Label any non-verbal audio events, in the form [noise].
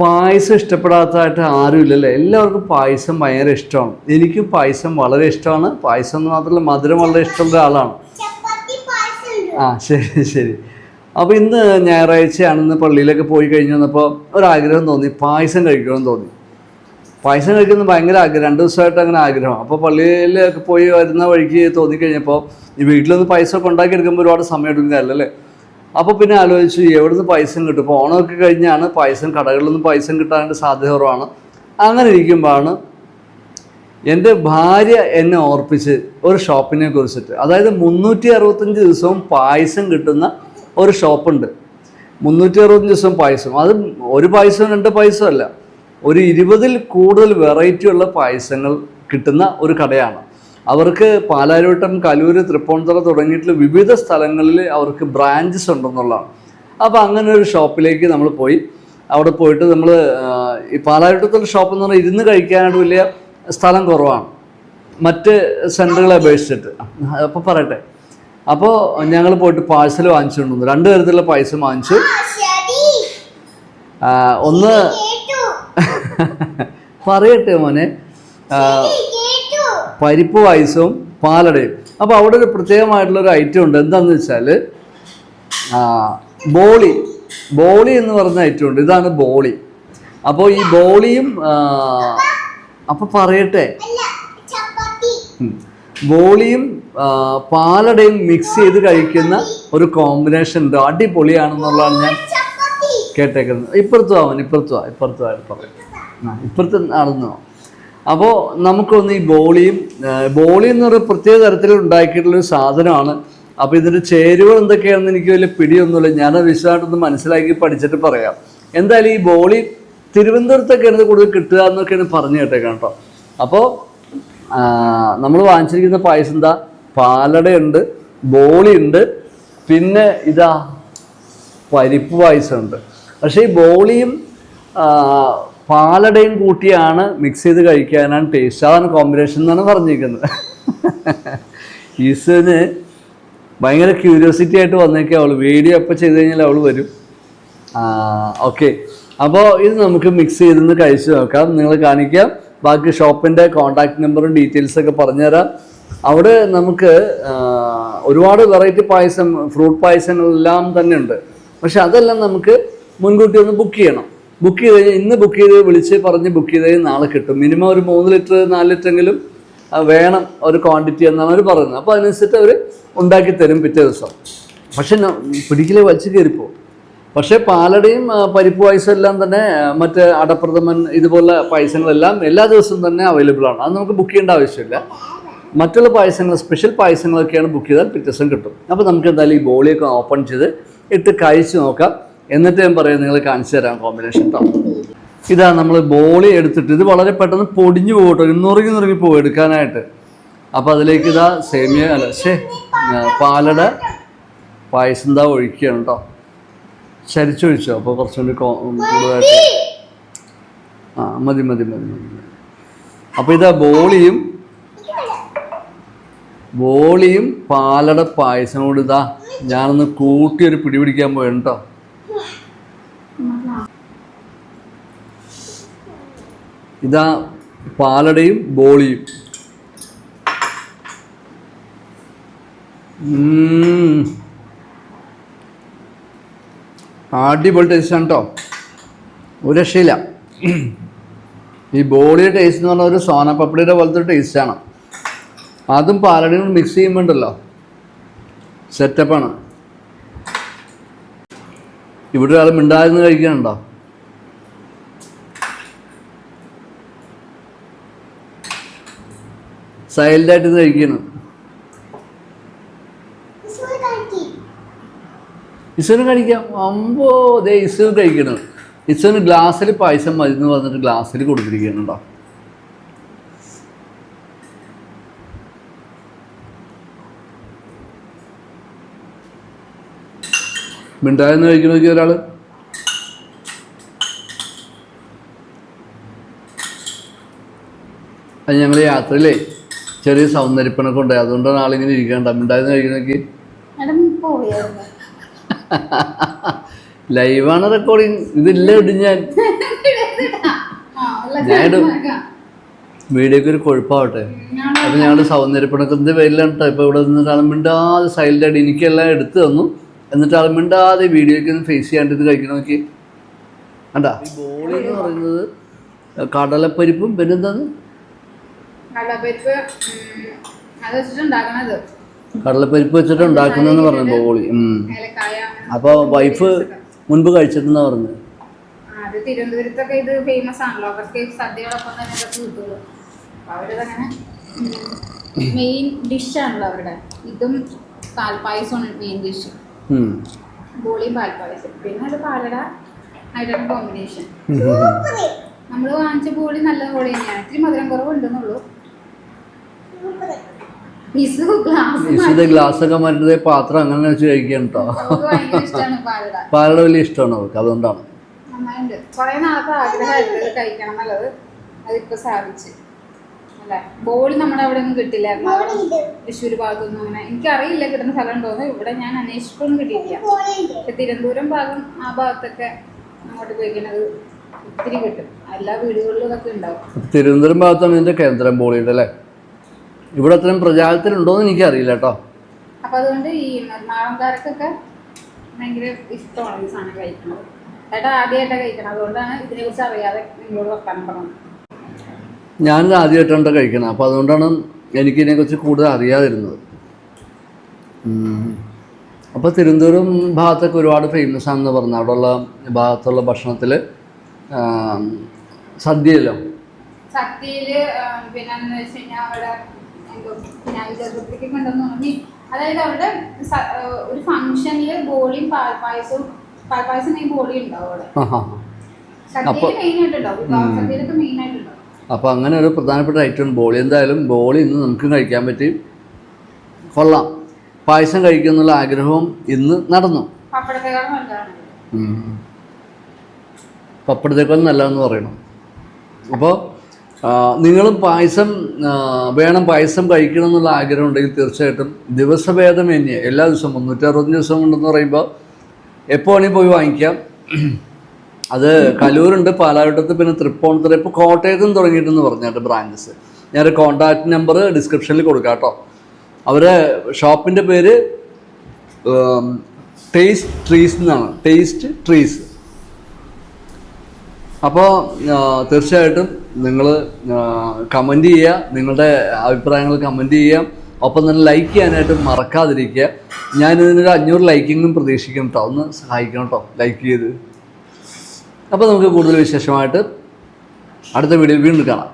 പായസം ഇഷ്ടപ്പെടാത്തതായിട്ട് ആരുമില്ലല്ലേ? എല്ലാവർക്കും പായസം ഭയങ്കര ഇഷ്ടമാണ്. എനിക്കും പായസം വളരെ ഇഷ്ടമാണ്. പായസം എന്ന് മാത്രമല്ല മധുരം വളരെ ഇഷ്ടമുള്ള ആളാണ്. ആ ശരി ശരി. അപ്പോൾ ഇന്ന് ഞായറാഴ്ചയാണെന്ന് പള്ളിയിലൊക്കെ പോയി കഴിഞ്ഞ് വന്നപ്പോൾ ഒരാഗ്രഹം തോന്നി. പായസം കഴിക്കണമെന്ന് തോന്നി. പായസം കഴിക്കുന്നത് ഭയങ്കര ആഗ്രഹം. രണ്ട് ദിവസമായിട്ട് അങ്ങനെ ആഗ്രഹം. അപ്പോൾ പള്ളിയിലൊക്കെ പോയി വരുന്ന വഴിക്ക് തോന്നിക്കഴിഞ്ഞപ്പോൾ ഈ വീട്ടിലൊന്ന് പായസമൊക്കെ ഉണ്ടാക്കിയെടുക്കുമ്പോൾ ഒരുപാട് സമയം എടുക്കുന്നതല്ലേ അല്ലേ അപ്പോൾ പിന്നെ ആലോചിച്ചു എവിടുന്ന് പൈസ കിട്ടും? ഇപ്പോൾ ഓണമൊക്കെ കഴിഞ്ഞാണ് പൈസ കടകളിൽ നിന്ന് പൈസ കിട്ടാനായിട്ട് സാധ്യത കുറവാണ്. അങ്ങനെ ഇരിക്കുമ്പോഴാണ് എന്റെ ഭാര്യ എന്നെ ഓർപ്പിച്ച് ഒരു ഷോപ്പിനെ കുറിച്ചിട്ട്. അതായത് മുന്നൂറ്റി അറുപത്തഞ്ച് ദിവസവും പായസം കിട്ടുന്ന ഒരു ഷോപ്പുണ്ട്. മുന്നൂറ്റി അറുപത്തഞ്ച് ദിവസം പായസം. അത് ഒരു പായസവും രണ്ട് പായസവും അല്ല. ഒരു ഇരുപതിൽ കൂടുതൽ വെറൈറ്റി ഉള്ള പായസങ്ങൾ കിട്ടുന്ന ഒരു കടയാണ്. അവർക്ക് പാലാരിവട്ടം കലൂര് തൃപ്പൂണിത്തുറ തുടങ്ങിയിട്ടുള്ള വിവിധ സ്ഥലങ്ങളിൽ അവർക്ക് ബ്രാഞ്ചസ് ഉണ്ടെന്നുള്ളതാണ്. അപ്പോൾ അങ്ങനെ ഒരു ഷോപ്പിലേക്ക് നമ്മൾ പോയി. അവിടെ പോയിട്ട് നമ്മൾ ഈ പാലാരിവട്ടത്തുള്ള ഷോപ്പ് എന്ന് പറഞ്ഞാൽ ഇരുന്ന് കഴിക്കാനായിട്ട് വലിയ സ്ഥലം കുറവാണ്. മറ്റ് സെന്ററുകളെ അപേക്ഷിച്ചിട്ട്. അപ്പോൾ പറയട്ടെ. അപ്പോൾ ഞങ്ങൾ പോയിട്ട് പാഴ്സൽ വാങ്ങിച്ചുകൊണ്ട് വന്നു രണ്ട് തരത്തിലുള്ള പൈസ വാങ്ങിച്ചു. ഒന്ന് [laughs] പറയട്ടെ മോനെ. പരിപ്പ് പായസവും പാലടയും. അപ്പോൾ അവിടെ ഒരു പ്രത്യേകമായിട്ടുള്ള ഒരു ഐറ്റം ഉണ്ട് എന്താണെന്ന് വെച്ചാൽ ബോളി. ബോളി എന്ന് പറഞ്ഞ ഐറ്റം ഉണ്ട്. ഇതാണ് ബോളി. അപ്പോൾ ഈ ബോളിയും അപ്പോൾ പറയട്ടെ. ബോളിയും പാലടയും മിക്സ് ചെയ്ത് കഴിക്കുന്ന ഒരു കോമ്പിനേഷൻ ഉണ്ട്. അടിപൊളിയാണെന്നുള്ളതാണ് ഞാൻ കേട്ടേക്കുന്നത്. കേട്ടേക്കുന്നത് ആവാൻ അവൻ ആ ഇപ്പുറത്തു ആയിട്ട് പറയും. ഇപ്പുറത്ത് നടന്നോ അപ്പോൾ നമുക്കൊന്ന് ഈ ബോളിയും ബോളി എന്ന് പറയുന്ന പ്രത്യേക തരത്തിൽ ഉണ്ടാക്കിയിട്ടുള്ള ഒരു സാധനമാണ്. അപ്പോൾ ഇതിന്റെ ചേരുവകൾ എന്തൊക്കെയാണെന്ന് എനിക്ക് വലിയ പിടിയൊന്നുമില്ല. ഞാൻ വിശദമായിട്ടൊന്ന് മനസ്സിലാക്കി പഠിച്ചിട്ട് പറയാം. എന്തായാലും ഈ ബോളി തിരുവനന്തപുരത്തൊക്കെയാണ് ഇത് കൂടുതൽ കിട്ടുക എന്നൊക്കെയാണ് പറഞ്ഞു കേട്ടേക്കാം കേട്ടോ. അപ്പോൾ നമ്മൾ വാങ്ങിച്ചിരിക്കുന്ന പായസം എന്താ? പാലടയുണ്ട് ബോളിയുണ്ട് പിന്നെ ഇതാ പരിപ്പ് പായസമുണ്ട്. പക്ഷേ ഈ ബോളിയും പാലടയും കൂട്ടിയാണ് മിക്സ് ചെയ്ത് കഴിക്കാനാണ് ടേസ്റ്റ് അതാണ് കോമ്പിനേഷൻ എന്നാണ് പറഞ്ഞിരിക്കുന്നത്. ഈശ്വരന് ഭയങ്കര ക്യൂരിയോസിറ്റി ആയിട്ട് വന്നേക്കാം അവൾ വീഡിയോ എപ്പോൾ ചെയ്ത് കഴിഞ്ഞാൽ അവൾ വരും. ഓക്കെ അപ്പോൾ ഇത് നമുക്ക് മിക്സ് ചെയ്തൊന്ന് കഴിച്ചു നോക്കാം. നിങ്ങൾ കാണിക്കാം. ബാക്കി ഷോപ്പിന്റെ കോൺടാക്ട് നമ്പറും ഡീറ്റെയിൽസൊക്കെ പറഞ്ഞുതരാം. അവിടെ നമുക്ക് ഒരുപാട് വെറൈറ്റി പായസം ഫ്രൂട്ട് പായസം എല്ലാം തന്നെ ഉണ്ട്. പക്ഷെ അതെല്ലാം നമുക്ക് മുൻകൂട്ടി ഒന്ന് ബുക്ക് ചെയ്യണം. ബുക്ക് ചെയ്ത് കഴിഞ്ഞാൽ ഇന്ന് ബുക്ക് ചെയ്ത് വിളിച്ച് പറഞ്ഞ് ബുക്ക് ചെയ്ത് കഴിഞ്ഞാൽ നാളെ കിട്ടും. മിനിമം ഒരു മൂന്ന് ലിറ്റർ നാല് ലിറ്റർ എങ്കിലും വേണം ഒരു ക്വാണ്ടിറ്റി എന്നാണ് അവർ പറയുന്നത്. അപ്പോൾ അതിനനുസരിച്ച് അവർ ഉണ്ടാക്കി തരും പിറ്റേ ദിവസം. പക്ഷെ പിടിക്കലെ വലിച്ചു കയറിപ്പോ പക്ഷേ പാലടയും പരിപ്പ് പായസം എല്ലാം തന്നെ മറ്റ് അടപ്രഥമൻ ഇതുപോലെ പായസങ്ങളെല്ലാം എല്ലാ ദിവസവും തന്നെ അവൈലബിൾ ആണ്. അത് നമുക്ക് ബുക്ക് ചെയ്യേണ്ട ആവശ്യമില്ല. മറ്റുള്ള പായസങ്ങൾ സ്പെഷ്യൽ പായസങ്ങളൊക്കെയാണ് ബുക്ക് ചെയ്താൽ പിറ്റേ ദിവസം കിട്ടും. അപ്പോൾ നമുക്ക് എന്തായാലും ഈ ബോളിയൊക്കെ ഓപ്പൺ ചെയ്ത് ഇട്ട് കഴിച്ച് നോക്കാം. എന്നിട്ട് ഞാൻ പറയാം നിങ്ങൾ കാണിച്ചു തരാം കോമ്പിനേഷൻ കേട്ടോ ഇതാ നമ്മൾ ബോളി എടുത്തിട്ട് ഇത് വളരെ പെട്ടെന്ന് പൊടിഞ്ഞു പോകട്ടോ. നുറുങ്ങി നുറുങ്ങി പോകും എടുക്കാനായിട്ട്. അപ്പം അതിലേക്ക് ഇതാ സേമിയ അല്ല ശേ പാലട പായസം ഇതാ ഒഴിക്കുകയാണ് കേട്ടോ ചരിച്ചൊഴിച്ചോ? അപ്പോൾ കുറച്ചുകൂടി കോ- കൂടുതലായിട്ട് ആ മതി മതി മതി മതി. അപ്പോൾ ഇതാ ബോളിയും ബോളിയും പാലട പായസം കൂടി ഇതാ ഞാനൊന്ന് കൂട്ടി ഒരു പിടി പിടിക്കാൻ പോയാണ് കേട്ടോ ഇതാ പാലടയും ബോളിയും. അടിപൊളി ടേസ്റ്റാണ് കേട്ടോ ഒരു രക്ഷയില്ല. ഈ ബോളിയുടെ ടേസ്റ്റ് എന്ന് പറഞ്ഞാൽ ഒരു സോനപ്പപ്പടിയുടെ പോലത്തെ ടേസ്റ്റ് ടേസ്റ്റാണ് അതും പാലടയും മിക്സ് ചെയ്യുമ്പോണ്ടല്ലോ. സെറ്റപ്പാണ് ഇവിടെ ഒരാൾ മിണ്ടായിരുന്നു കഴിക്കാനുണ്ടോ? സൈലന്റായിട്ട് ഇത് കഴിക്കണം ഇസുവിനെ കഴിക്കാം. അമ്പോ ദേ ഇസുവിന് കഴിക്കണം ഇസുവിന് ഗ്ലാസ്സിൽ പായസം മതി എന്ന് പറഞ്ഞിട്ട് ഗ്ലാസ്സിൽ കൊടുത്തിരിക്കുന്നുണ്ടോ? മിണ്ടായെന്ന് കഴിക്കണമെങ്കിൽ ഒരാൾ അത് ഞങ്ങൾ യാത്രയിലേ ചെറിയ സൗന്ദര്യപ്പണൊക്കെ ഉണ്ടായി അതുകൊണ്ടാണ് ആളിങ്ങനെ ഇരിക്കണ്ട എടാ, പോയായിരുന്നു. ലൈവാണ് റെക്കോർഡിങ് ഇതില്ല ഇടും ഞാൻ. ഞാനിടും വീഡിയോക്ക് ഒരു കൊഴുപ്പാവട്ടെ. അപ്പം ഞങ്ങളുടെ സൗന്ദര്യപ്പണക്കത്തിന്റെ പേരിലാണ് കേട്ടോ. ഇപ്പോൾ ഇവിടെ നിന്ന് ആൾ മിണ്ടാതെ സൈലന്റായിട്ട് എനിക്കെല്ലാം എടുത്തു തന്നു. എന്നിട്ട് ആൾ മിണ്ടാതെ വീഡിയോയ്ക്ക് ഒന്ന് ഫേസ് ചെയ്യാണ്ട് ഇത് കഴിക്കണം നോക്കി കണ്ടാ? ഈ ബോളി എന്ന് പറയുന്നത് കടലപ്പരിപ്പും പിന്നെന്താണ്? കടലപ്പരിപ്പ് അത് വെച്ചിട്ടുണ്ടാക്കണത്. കടലപ്പരിപ്പ് വെച്ചിട്ട് ഉണ്ടാക്കുന്നതെന്ന് പറഞ്ഞു ബോളി. അപ്പോൾ വൈഫ് മുൻപ് കഴിച്ചിട്ടുണ്ടെന്ന് പറഞ്ഞു? അത് തിരുവനന്തപുരത്തൊക്കെ ഇത് ഫേമസ് ആണല്ലോ. അവർക്ക് സദ്യയോടൊപ്പം തന്നെ ഇതൊക്കെ കിട്ടുള്ളൂ. അപ്പൊ അവരിതങ്ങനെ മെയിൻ ഡിഷാണല്ലോ അവരുടെ. ഇതും പാൽപ്പായസമാണ് മെയിൻ ഡിഷ്. ബോളിയും പാൽപ്പായസം. പിന്നെ അത് പാലട ആയിട്ടാണ് കോമ്പിനേഷൻ നമ്മൾ വാങ്ങിച്ച ബോളി നല്ല ബോളി തന്നെയാണ്. ഇത്തിരി മധുരം കുറവുണ്ടെന്നുള്ളൂ. പിസു ഗ്ലാസ് ഒക്കെ മറ്റേ. പാത്രം അങ്ങനെ വെച്ച് കഴിക്കണം കേട്ടോ പാലട. വലിയ ഇഷ്ടമാണ് അവർക്ക് അതുകൊണ്ടാണ്. കുറെ നാളത്തെ ആഗ്രഹമായിരുന്നു കഴിക്കണം എന്നുള്ളത്. അതിപ്പോ സാധിച്ചു അല്ലേ? ബോളി നമ്മുടെ അവിടെ ഒന്നും കിട്ടില്ല എറണാകുളം ബോളിയുണ്ട്. തൃശ്ശൂർ ഭാഗത്തൊന്നും അങ്ങനെ. എനിക്കറിയില്ല കിട്ടുന്ന സ്ഥലം ഉണ്ടോന്ന് ഇവിടെ ഞാൻ അന്വേഷിച്ചൊന്നും കിട്ടിയിട്ടില്ല. തിരുവനന്തപുരം ഭാഗം ആ ഭാഗത്തൊക്കെ അങ്ങോട്ട് പോയിക്കുന്നത് ഒത്തിരി കിട്ടും. എല്ലാ വീടുകളിലും ഇതൊക്കെ ഉണ്ടാവും. തിരുവനന്തപുരം ഭാഗത്താണ് ഇതിന്റെ കേന്ദ്രം ബോളിയുടെ അല്ലേ? ഇവിടെ അത്രയും പ്രചാരത്തിലുണ്ടോയെന്ന് എനിക്കറിയില്ല കേട്ടോ. അപ്പൊ അതുകൊണ്ട് ഈ എറണാകുളംകാർക്കൊക്കെ ഭയങ്കര ഇഷ്ടമാണ് ഈ സാധനം കഴിക്കുന്നത്. അപ്പൊ ആദ്യമായിട്ടാണ് കഴിക്കണം. അതുകൊണ്ടാണ് ഇതിനെ കുറിച്ച് അറിയാതെ നിങ്ങളോട് വർത്താനം പറഞ്ഞത്. ഞാനിത് ആദ്യമായിട്ടാണ് കഴിക്കണം. അപ്പോൾ അതുകൊണ്ടാണ് എനിക്കിതിനെക്കുറിച്ച് കൂടുതൽ അറിയാതിരുന്നത്. അപ്പോൾ തിരുവനന്തപുരം ഭാഗത്തൊക്കെ ഒരുപാട് ഫേമസ് ആണെന്ന് പറഞ്ഞു അവിടെയുള്ള ഭാഗത്തുള്ള ഭക്ഷണത്തിൽ സദ്യയിലോ സദ്യയിൽ പിന്നെ എന്ന് വെച്ച് കഴിഞ്ഞാൽ അവിടെ എന്തോ വിനായക ചതുർത്ഥിക്ക് കൊണ്ടുവന്ന് തോന്നി അതായത് അവിടെ ഒരു ഫംഗ്ഷനിൽ ബോളിയും പാൽപ്പായസവും പാൽപ്പായസം ഈ ബോളി ഉണ്ടാവും അവിടെ അപ്പൊ സദ്യയിൽ മെയിൻ ആയിട്ടുണ്ടാവും സദ്യയിലൊക്കെ മെയിൻ ആയിട്ടുണ്ടാവും. അപ്പോൾ അങ്ങനെ ഒരു പ്രധാനപ്പെട്ട ഐറ്റം ബോളി. എന്തായാലും ബോളി ഇന്ന് നമുക്കും കഴിക്കാൻ പറ്റി. കൊള്ളാം. പായസം കഴിക്കുന്നുള്ള ആഗ്രഹവും ഇന്ന് നടന്നു. പപ്പടത്തേക്കാൾ നല്ലതെന്ന് പറയണം. അപ്പോൾ നിങ്ങളും പായസം വേണം പായസം കഴിക്കണം എന്നുള്ള ആഗ്രഹം ഉണ്ടെങ്കിൽ തീർച്ചയായിട്ടും ദിവസഭേദം തന്നെ. എല്ലാ ദിവസവും മുന്നൂറ്റി അറുപത്തഞ്ച് ദിവസം ഉണ്ടെന്ന് പറയുമ്പോൾ എപ്പോൾ വേണമെങ്കിൽ പോയി വാങ്ങിക്കാം. അത് കലൂരുണ്ട് പാലാവട്ടത്ത് പിന്നെ തൃപ്പൂണിത്തുറ. ഇപ്പോൾ കോട്ടയത്തും തുടങ്ങിയിട്ടെന്ന് പറഞ്ഞിട്ട് ബ്രാഞ്ചസ്. ഞാൻ കോൺടാക്റ്റ് നമ്പർ ഡിസ്ക്രിപ്ഷനിൽ കൊടുക്കാം കേട്ടോ. അവരെ ഷോപ്പിന്റെ പേര് ടേസ്റ്റ് ട്രീസ് എന്നാണ്. ടേസ്റ്റ് ട്രീസ് അപ്പോൾ തീർച്ചയായിട്ടും നിങ്ങൾ കമന്റ് ചെയ്യുക നിങ്ങളുടെ അഭിപ്രായങ്ങൾ കമന്റ് ചെയ്യാം ഒപ്പം തന്നെ ലൈക്ക് ചെയ്യാനായിട്ട് മറക്കാതിരിക്കുക. ഞാനിതിനൊരു അഞ്ഞൂറ് ലൈക്കിങ്ങും പ്രതീക്ഷിക്കും കേട്ടോ ഒന്ന് സഹായിക്കണം കേട്ടോ ലൈക്ക് ചെയ്ത്. അപ്പോൾ നമുക്ക് കൂടുതൽ വിശേഷമായിട്ട് അടുത്ത വീഡിയോയിൽ വീണ്ടും കാണാം.